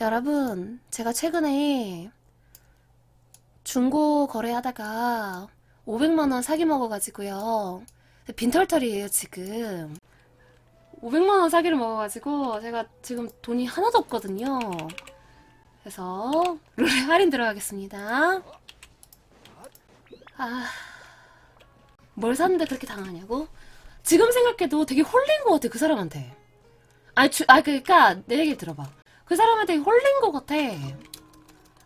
여러분, 제가 최근에 중고 거래하다가 500만원 사기 먹어가지고요. 빈털털이에요, 지금. 500만원 사기를 먹어가지고 제가 지금 돈이 하나도 없거든요. 그래서 룰에 할인 들어가겠습니다. 아, 뭘 샀는데 그렇게 당하냐고? 지금 생각해도 되게 홀린 것 같아, 그 사람한테. 아니, 주, 아, 그니까, 내 얘기 들어봐. 그 사람한테 홀린 것 같아.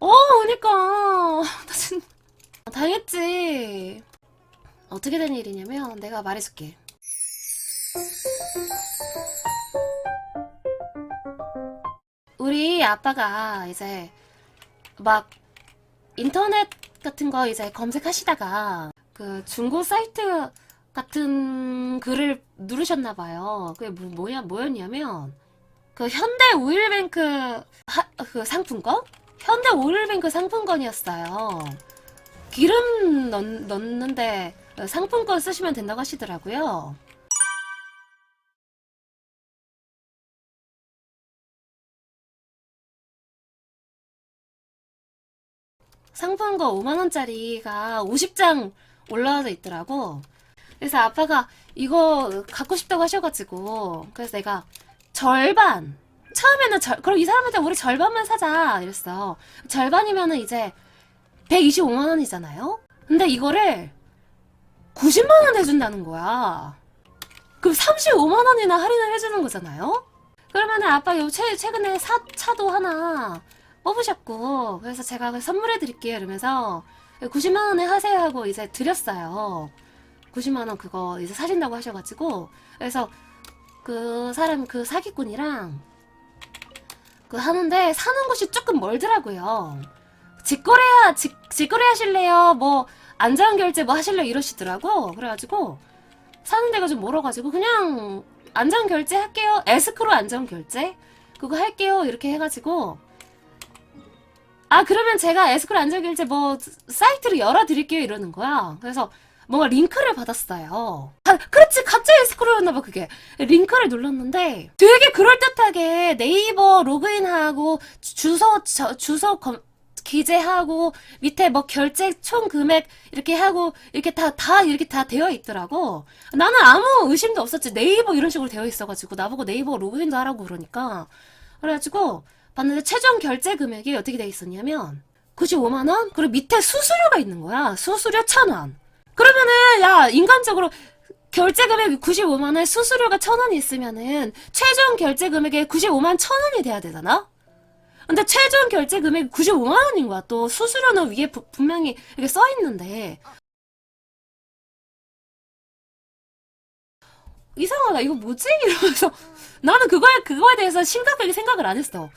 어, 그니까. 나 진짜. 당했지. 어떻게 된 일이냐면, 내가 말해줄게. 우리 아빠가 이제 막 인터넷 같은 거 이제 검색하시다가 그 중고 사이트 같은 글을 누르셨나 봐요. 그게 뭐, 뭐야 뭐였냐면 그 현대 오일뱅크 하- 그 상품권? 현대 오일뱅크 상품권이었어요. 기름 넣, 넣는데 상품권 쓰시면 된다고 하시더라고요. 상품권 5만원짜리가 50장 올라와져 있더라고. 그래서 아빠가 이거 갖고 싶다고 하셔가지고, 그래서 내가 절반, 처음에는 절, 그럼 이 사람한테 우리 절반만 사자. 이랬어. 절반이면은 이제 125만원이잖아요? 근데 이거를 90만원 해준다는 거야. 그럼 35만원이나 할인을 해주는 거잖아요? 그러면은 아빠 요 최, 최근에 사, 차도 하나 뽑으셨고 그래서 제가 그 선물해 드릴게요 이러면서 90만 원에 하세요 하고 이제 드렸어요. 90만 원 그거 이제 사신다고 하셔가지고 그래서 그 사람 그 사기꾼이랑 그 하는데 사는 곳이 조금 멀더라고요. 직거래야 직 직거래 하실래요? 뭐 안전 결제 뭐 하실래요? 이러시더라고. 그래가지고 사는 데가 좀 멀어가지고 그냥 안전 결제 할게요. 에스크로 안전 결제 그거 할게요. 이렇게 해가지고 아 그러면 제가 에스크로 안전 결제 뭐 사이트를 열어드릴게요 이러는 거야 그래서 뭔가 링크를 받았어요 아, 그렇지 갑자기 에스크로였나봐 그게 링크를 눌렀는데 되게 그럴듯하게 네이버 로그인하고 주소 저- 주소 검, 기재하고 밑에 뭐 결제 총 금액 이렇게 하고 이렇게 다다 이렇게 다 되어 있더라고 나는 아무 의심도 없었지 네이버 이런 식으로 되어 있어가지고 나보고 네이버 로그인도 하라고 그러니까 그래가지고 봤는데 최종 결제 금액이 어떻게 돼 있었냐면 95만 원? 그리고 밑에 수수료가 있는 거야. 수수료 1,000원. 그러면은 야 인간적으로 결제 금액이 95만 원, 수수료가 1,000원이 있으면은 최종 결제 금액이 95만 1,000원이 돼야 되잖아. 근데 최종 결제 금액이 95만 원인 거야. 또 수수료는 위에 부- 분명히 이렇게 써 있는데 이상하다. 이거 뭐지? 이러면서 나는 그거에 그거에 대해서 심각하게 생각을 안 했어.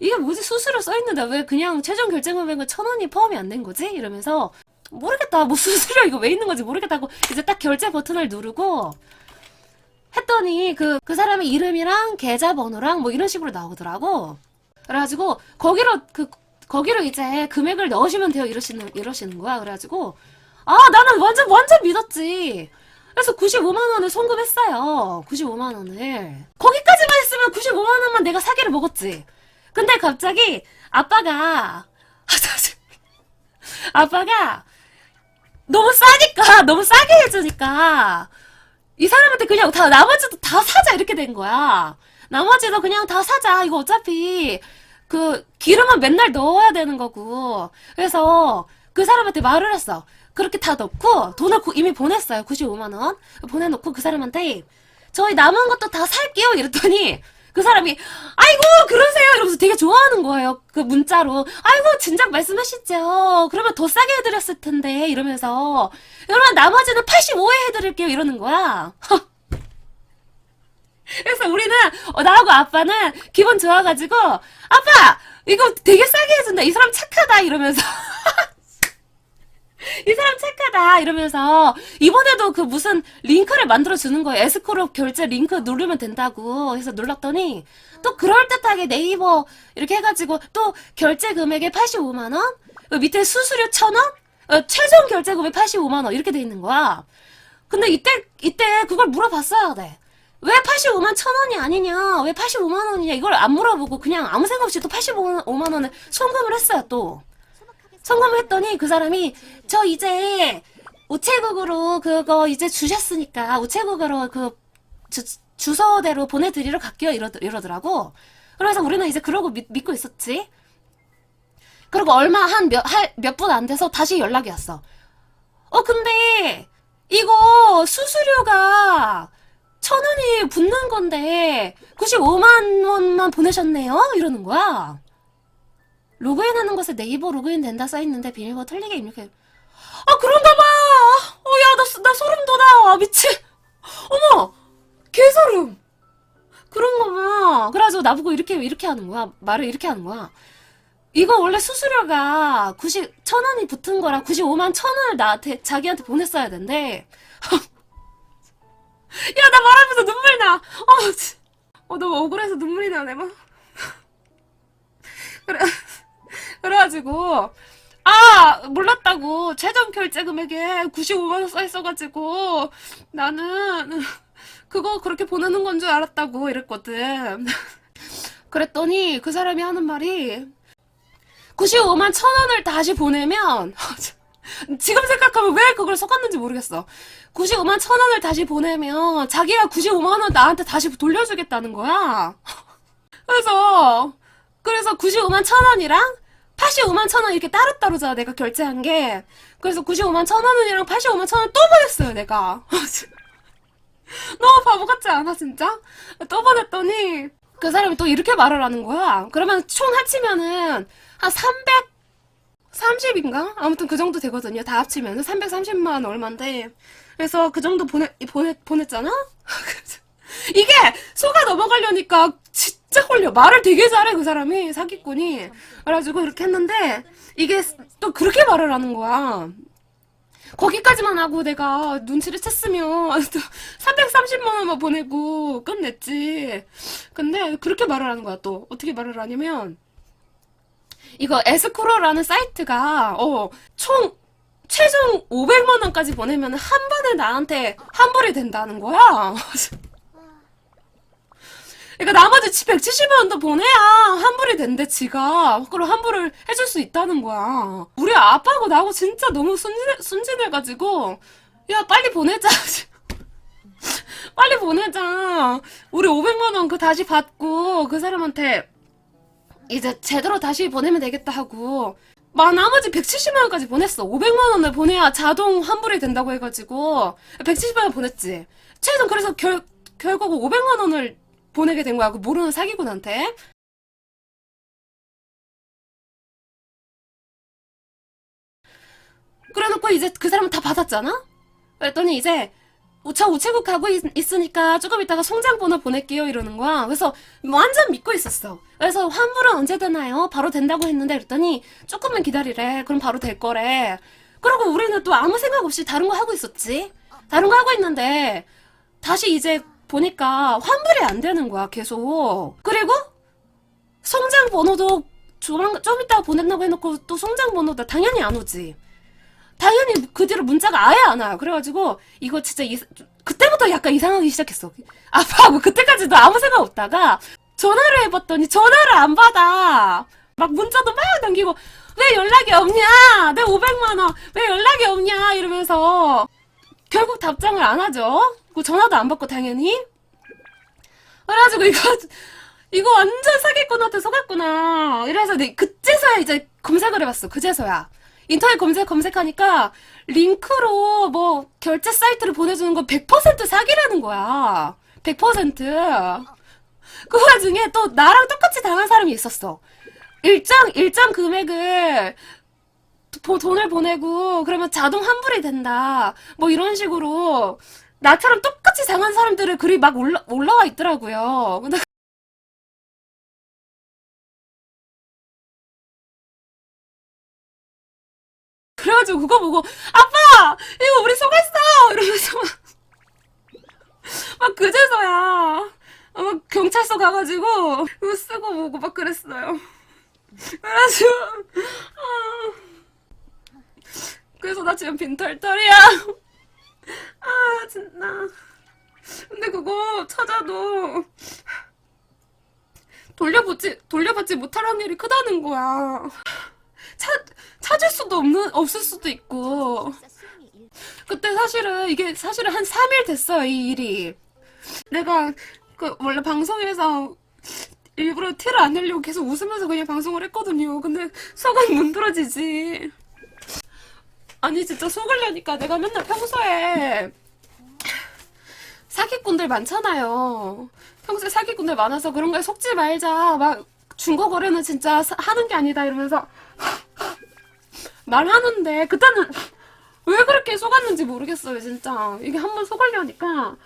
이게 뭐지 수수료 써 있는데 왜 그냥 최종 결제 금액은 천 원이 포함이 안 된 거지? 이러면서 모르겠다. 뭐 수수료 이거 왜 있는 건지? 모르겠다고 이제 딱 결제 버튼을 누르고 했더니 그, 그 사람의 이름이랑 계좌번호랑 뭐 이런 식으로 나오더라고. 그래가지고 거기로 그 거기로 이제 금액을 넣으시면 돼요. 이러시는 이러시는 거야. 그래가지고 아 나는 완전 완전 믿었지. 그래서 95만 원을 송금했어요. 95만 원을. 거기까지만 했으면 95만 원만 내가 사기를 먹었지. 근데 갑자기 아빠가 아빠가 너무 싸니까 너무 싸게 해주니까 이 사람한테 그냥 다 나머지도 다 사자 이렇게 된 거야. 나머지도 그냥 다 사자. 이거 어차피 그 기름은 맨날 넣어야 되는 거고. 그래서 그 사람한테 말을 했어. 그렇게 다 넣고 돈을 구- 이미 보냈어요. 95만 원 보내놓고 그 사람한테 저희 남은 것도 다 살게요. 이랬더니 그 사람이 아이고 그러세요. 이러면서 되게 좋아하는 거예요 그 문자로 아이고 진작 말씀하시죠. 그러면 더 싸게 해드렸을 텐데. 이러면서 그러면 나머지는 85에 해드릴게요. 이러는 거야. 그래서 우리는 어, 나하고 아빠는 기분 좋아가지고 아빠 이거 되게 싸게 해준다. 이 사람 착하다. 이러면서 이 사람 착하다 이러면서 이번에도 그 무슨 링크를 만들어 주는 거예요. 에스코로 결제 링크 누르면 된다고 해서 눌렀더니 또 그럴 듯하게 네이버 이렇게 해가지고 또 결제 금액에 85만 원, 그 밑에 수수료 1,000원, 어, 최종 결제 금액 85만 원 이렇게 돼 있는 거야. 근데 이때 이때 그걸 물어봤어야 돼. 왜 85만 천 원이 아니냐? 왜 85만 원이냐? 이걸 안 물어보고 그냥 아무 생각 없이 또 85만 원을 송금을 했어요, 또. 송금을 했더니 그 사람이 저 이제 우체국으로 그거 이제 주셨으니까 우체국으로 그 주, 주소대로 보내드리러 갈게요 이러, 이러더라고. 그래서 우리는 이제 그러고 믿, 믿고 있었지. 그리고 얼마 한 몇, 몇분안 돼서 다시 연락이 왔어. 어, 근데 이거 수수료가 천 원이 붙는 건데 95만 원만 보내셨네요? 이러는 거야. 로그인하는 것에 네이버 로그인 된다 써있는데 비밀번호 틀리게 입력해. 아 그런가 봐. 어 야 나 나 소름 돋아 미치. 어머 개소름. 그런가 봐. 그래가지고 나보고 이렇게 이렇게 하는 거야. 말을 이렇게 하는 거야. 이거 원래 수수료가 90, 천 원이 붙은 거랑 95만 천 원을 나한테, 자기한테 보냈어야 된대. 야, 나 말하면서 눈물 나. 어, 지- 어, 너무 억울해서 눈물이 나네, 막. 그래, 그래가지고, 아, 몰랐다고. 최종 결제 금액에 95만 원 써 있어가지고, 나는, 그거 그렇게 보내는 건 줄 알았다고, 이랬거든. 그랬더니, 그 사람이 하는 말이, 95만 천 원을 다시 보내면, 지금 생각하면 왜 그걸 섞었는지 모르겠어. 95만 천 원을 다시 보내면 자기가 95만 원 나한테 다시 돌려주겠다는 거야. 그래서 그래서 95만 천 원이랑 85만 천 원 이렇게 따로따로잖아 내가 결제한 게. 그래서 95만 천 원이랑 85만 천 원 또 보냈어요 내가. 너무 바보 같지 않아 진짜? 또 보냈더니 그 사람이 또 이렇게 말을 하는 거야. 그러면 총 합치면은 한 300, 30인가? 아무튼 그 정도 되거든요. 다 합치면 330만 얼마인데. 그래서 그 정도 보내, 보내, 보냈잖아? 이게 소가 넘어가려니까 진짜 홀려. 말을 되게 잘해, 그 사람이. 사기꾼이. 그래가지고 이렇게 했는데 이게 또 그렇게 말을 하는 거야. 거기까지만 하고 내가 눈치를 챘으면 330만 원만 보내고 끝냈지. 근데 그렇게 말을 하는 거야, 또. 어떻게 말을 하냐면 이거 에스크로라는 사이트가 어, 총 최종 500만 원까지 보내면 한 번에 나한테 환불이 된다는 거야. 그러니까 나머지 170만 원도 보내야 환불이 된대 지가. 그럼 환불을 해줄 수 있다는 거야. 우리 아빠하고 나하고 진짜 너무 순진해, 순진해가지고 야 빨리 보내자. 빨리 보내자. 우리 500만 원 그 다시 받고 그 사람한테 이제 제대로 다시 보내면 되겠다 하고 막 나머지 170만 원까지 보냈어. 500만 원을 보내야 자동 환불이 된다고 해가지고 170만 원 보냈지. 최종 그래서 결 결국 500만 원을 보내게 된 거야. 그 모르는 사기꾼한테. 그래놓고 이제 그 사람은 다 받았잖아? 그랬더니 이제 저 우체국 가고 있, 으니까 조금 있다가 송장 번호 보낼게요 이러는 거야. 그래서 완전 믿고 있었어. 그래서 환불은 언제 되나요? 바로 된다고 했는데 그랬더니 조금만 기다리래. 그럼 바로 될 거래. 그리고 우리는 또 아무 생각 없이 다른 거 하고 있었지. 다른 거 하고 있는데 다시 이제 보니까 환불이 안 되는 거야 계속. 그리고 송장 번호도 조만 좀 이따가 보낸다고 해놓고 또 송장 번호도 당연히 안 오지. 당연히 그 뒤로 문자가 아예 안 와요. 그래가지고 이거 진짜 이, 그때부터 약간 이상하기 시작했어. 아빠하고 그때까지도 아무 생각 없다가 전화를 해봤더니 전화를 안 받아. 막 문자도 막 남기고 왜 연락이 없냐? 내 500만 원 왜 연락이 없냐? 이러면서 결국 답장을 안 하죠. 그 전화도 안 받고 당연히. 그래가지고 이거 이거 완전 사기꾼한테 속았구나. 이래서 내 그제서야 이제 검색을 해봤어. 그제서야. 인터넷 검색 검색하니까 링크로 뭐 결제 사이트를 보내주는 건 100% 사기라는 거야. 100%. 그 와중에 또 나랑 똑같이 당한 사람이 있었어. 일정 일정 금액을 보- 돈을 보내고 그러면 자동 환불이 된다. 뭐 이런 식으로 나처럼 똑같이 당한 사람들을 글이 막 올라 올라와 있더라고요. 근데 그래가지고 그거 보고 아빠 이거 우리 속았어 이러면서 막, 막 그제서야 막 경찰서 가가지고 그거 쓰고 보고 막 그랬어요. 그래가지고 아, 그래서 나 지금 빈털털이야. 아 진짜 근데 그거 찾아도 돌려보지 돌려받지 못할 확률이 크다는 거야. 찾 찾을 수도 없는 없을 수도 있고. 그때 사실은 이게 사실은 한 3일 됐어요 이 일이. 내가 그 원래 방송에서 일부러 티를 안 내려고 계속 웃으면서 그냥 방송을 했거든요. 근데 속은 문드러지지. 아니 진짜 속으려니까 내가 맨날 평소에 사기꾼들 많잖아요. 평소에 사기꾼들 많아서 그런 거에 속지 말자. 막 중고 거래는 진짜 사- 하는 게 아니다 이러면서 말하는데 그때는 왜 그렇게 속았는지 모르겠어요 진짜. 이게 한번 속으려니까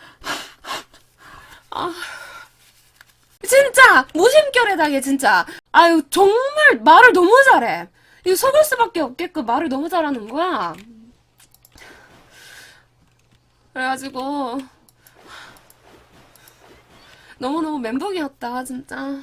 아 진짜 무심결에다게 진짜 아유 정말 말을 너무 잘해. 이 속을 수밖에 없게끔 말을 너무 잘하는 거야. 그래가지고 너무너무 멘붕이었다 진짜